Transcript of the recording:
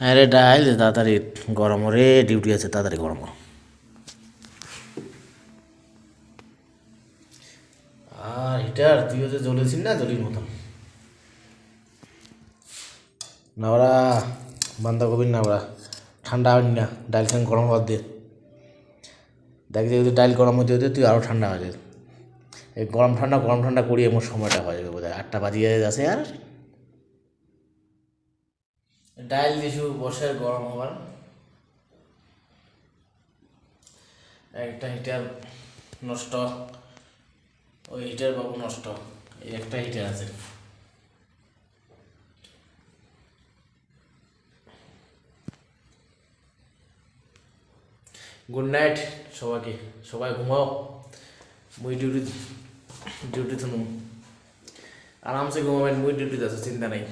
হ্যাঁ রে ডাইল, তাড়াতাড়ি গরম রে, ডিউটি আছে, তাড়াতাড়ি গরম কর। আর হিটার, তুইও যে জ্বলেছিস না, জ্বলির মতন। নাওরা বান্ধাকপির নাওরা ঠান্ডা হয়নি না, ডাইল খান গরম হওয়ার দে। দেখ যদি ডাইল গরম হতে হতে, তুই আরও ঠান্ডা হয়ে যাবে এই গরম ঠান্ডা গরম ঠান্ডা করিয়ে মোট সময়টা হয়ে যাবে বোধ হয় আটটা বাজিয়ে আছে আর। ডাইল দিছু বসে গরম হবার। একটা হিটার নষ্ট। ওই হিটার বাবু নষ্ট। এই একটা হিটার আছে। গুড নাইট সবাইকে। সবাই ঘুমাও। মুই ডিউটি ডিউটি থুনু আরামসে ঘুমাবেন, মুই ডিউটিতে আছে, চিন্তা নাই।